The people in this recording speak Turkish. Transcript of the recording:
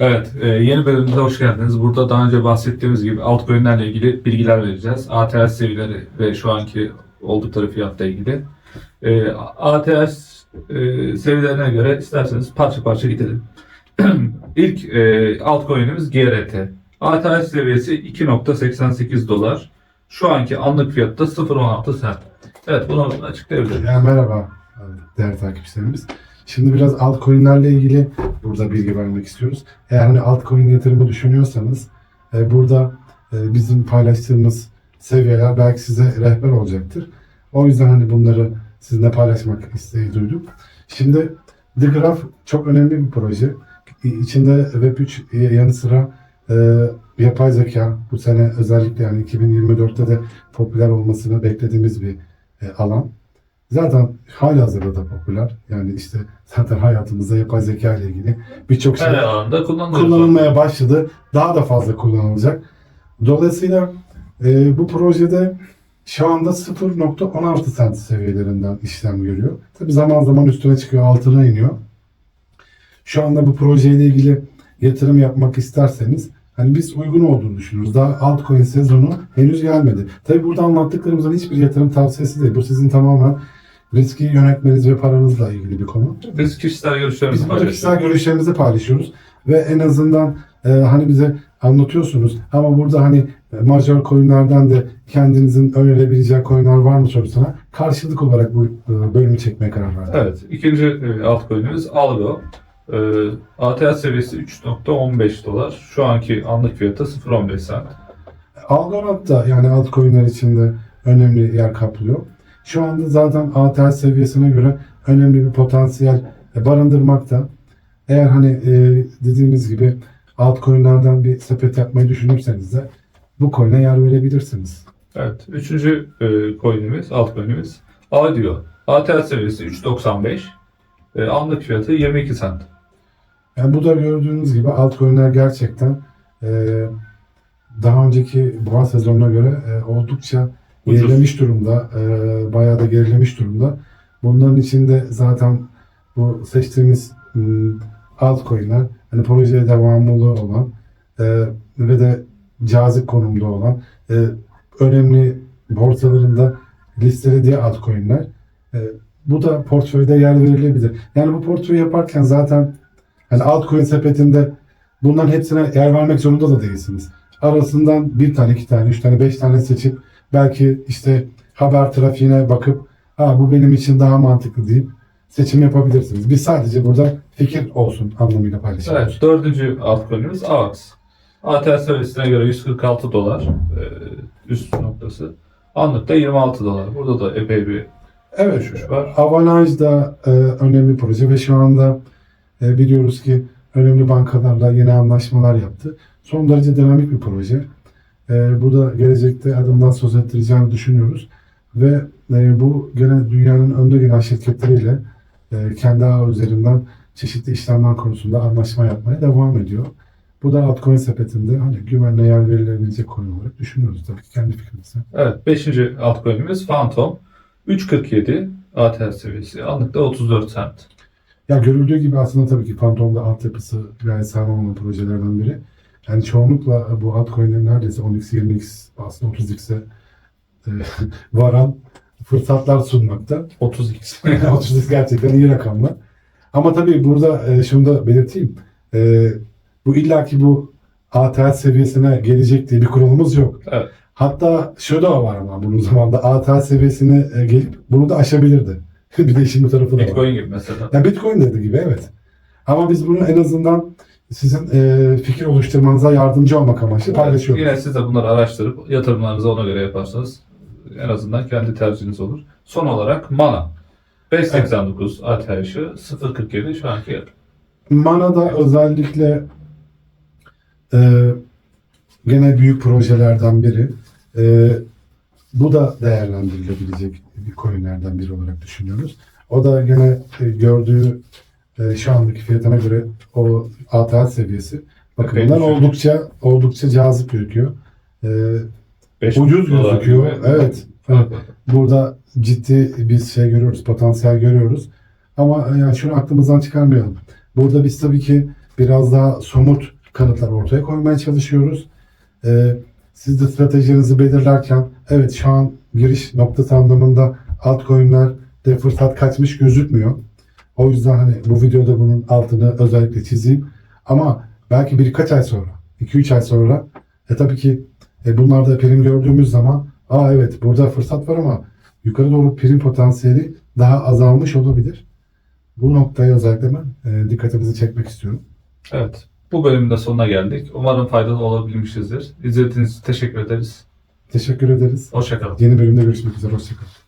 Evet, e, yeni bölümümüze hoş geldiniz. Burada daha önce bahsettiğimiz gibi altcoin'lerle ilgili bilgiler vereceğiz. ATH seviyeleri ve şu anki oldukları fiyatla ilgili. E, ATH e, seviyelerine göre isterseniz parça parça gidelim. İlk altcoin'imiz GRT. ATH seviyesi 2.88 dolar. Şu anki anlık fiyatta 0.16 cent. Evet, bunu açıklayabilirim. Ya merhaba değerli takipçilerimiz. Şimdi biraz altcoin'lerle ilgili burada bilgi vermek istiyoruz. Eğer hani altcoin yatırımı düşünüyorsanız e, burada e, bizim paylaştığımız seviyeler belki size rehber olacaktır. O yüzden hani bunları sizinle paylaşmak isteği duyduk. Şimdi The Graph çok önemli bir proje. İçinde Web3 yanı sıra e, yapay zeka bu sene özellikle yani 2024'te de popüler olmasını beklediğimiz bir e, alan. Zaten halihazırda da popüler. Yani işte zaten hayatımızda yapay zeka ile ilgili birçok şey Her alanda kullanılıyor. kullanılmaya başladı. Daha da fazla kullanılacak. Dolayısıyla e, bu projede şu anda 0.16 cent seviyelerinden işlem görüyor. Tabi zaman zaman üstüne çıkıyor, altına iniyor. Şu anda bu projeyle ilgili yatırım yapmak isterseniz hani biz uygun olduğunu düşünüyoruz. Daha altcoin sezonu henüz gelmedi. Tabi burada anlattıklarımızın hiçbir yatırım tavsiyesi değil. Bu sizin tamamen riski yönetmeniz ve paranızla ilgili bir konu. Biz kişisel görüşlerimizi Biz burada kişisel paylaşıyoruz. görüşlerimizi paylaşıyoruz ve en azından e, hani bize anlatıyorsunuz ama burada hani e, coinlerden de kendinizin önerebileceği coinler var mı sorusuna karşılık olarak bu e, bölümü çekmeye karar verdik. Evet, ikinci e, altcoin'imiz Algo. E, ATH seviyesi 3.15 dolar. Şu anki anlık fiyatı 0.15 cent. Algorand da yani altcoin'ler içinde önemli yer kaplıyor. Şu anda zaten ATH seviyesine göre önemli bir potansiyel e, barındırmakta. Eğer hani e, dediğimiz gibi altcoin'lerden bir sepet yapmayı düşünürseniz de bu coin'e yer verebilirsiniz. Evet, üçüncü e, coin'imiz, altcoin'imiz Audio. ATH seviyesi 3.95. E, anlık fiyatı 22 cent. Yani bu da gördüğünüz gibi altcoin'ler gerçekten e, daha önceki boğa sezonuna göre e, oldukça. Gerilemiş durumda. E, bayağı da gerilemiş durumda. Bunların içinde zaten bu seçtiğimiz m, altcoin'ler hani projeye devamlı olan e, ve de cazip konumda olan e, önemli borsalarında listelediği altcoin'ler. E, bu da portföyde yer verilebilir. Yani bu portföyü yaparken zaten hani altcoin sepetinde bunların hepsine yer vermek zorunda da değilsiniz. Arasından bir tane, iki tane, üç tane, beş tane seçip belki işte haber trafiğine bakıp ha bu benim için daha mantıklı deyip seçim yapabilirsiniz. Biz sadece burada fikir olsun anlamıyla paylaşıyoruz. Evet, dördüncü altcoin'imiz AVAX. ATH seviyesine göre 146 dolar e, üst noktası. Anlıkta 26 dolar. Burada da epey bir Evet. düşüş var. Avalanche da e, önemli proje ve şu anda e, biliyoruz ki önemli bankalarla yeni anlaşmalar yaptı. Son derece dinamik bir proje. E, bu da gelecekte adından söz ettireceğini düşünüyoruz. Ve e, bu gene dünyanın önde gelen şirketleriyle e, kendi ağı üzerinden çeşitli işlemler konusunda anlaşma yapmaya devam ediyor. Bu da altcoin sepetinde hani güvenle yer verilebilecek coin olarak düşünüyoruz tabii ki kendi fikrimizde. Evet, beşinci altcoin'imiz Phantom. 3.47 ATH seviyesi. Anlıkta 34 cent. Ya görüldüğü gibi aslında tabii ki Phantom'da altyapısı gayet sağlam olan projelerden biri. Yani çoğunlukla bu altcoin'lerin neredeyse 10x, 20x, aslında 30x'e e, varan fırsatlar sunmakta. 30x. 30x gerçekten iyi rakamlar. Ama tabii burada e, şunu da belirteyim. E, bu illaki bu ATH seviyesine gelecek diye bir kuralımız yok. Evet. Hatta şu da var ama bunun zamanda ATH seviyesine e, gelip bunu da aşabilirdi. bir de işin bu tarafı da var. Bitcoin gibi mesela. Ya Bitcoin dediği gibi evet. Ama biz bunu en azından sizin e, fikir oluşturmanıza yardımcı olmak amaçlı paylaşıyoruz. Yine siz de bunları araştırıp yatırımlarınızı ona göre yaparsanız en azından kendi tercihiniz olur. Son olarak Mana. 5.89 ATH'ı 0.47 şu anki Mana'da özellikle e, gene büyük projelerden biri. E, bu da değerlendirilebilecek bir coinlerden biri olarak düşünüyoruz. O da gene e, gördüğü e, şu andaki fiyatına göre o ATH seviyesi bakımından düşük. oldukça oldukça cazip gözüküyor. E, 5 ucuz gözüküyor. Evet. evet. Burada ciddi bir şey görüyoruz, potansiyel görüyoruz. Ama yani şunu aklımızdan çıkarmayalım. Burada biz tabii ki biraz daha somut kanıtlar ortaya koymaya çalışıyoruz. Ee, siz de stratejinizi belirlerken evet şu an giriş noktası anlamında altcoin'lerde fırsat kaçmış gözükmüyor. O yüzden hani bu videoda bunun altını özellikle çizeyim. Ama belki birkaç ay sonra, 2-3 ay sonra e tabii ki e, bunlarda prim gördüğümüz zaman aa evet burada fırsat var ama yukarı doğru prim potansiyeli daha azalmış olabilir. Bu noktaya özellikle ben e, dikkatinizi çekmek istiyorum. Evet. Bu bölümün de sonuna geldik. Umarım faydalı olabilmişizdir. İzlediğiniz için teşekkür ederiz. Teşekkür ederiz. Hoşçakalın. Yeni bölümde görüşmek üzere. Hoşçakalın.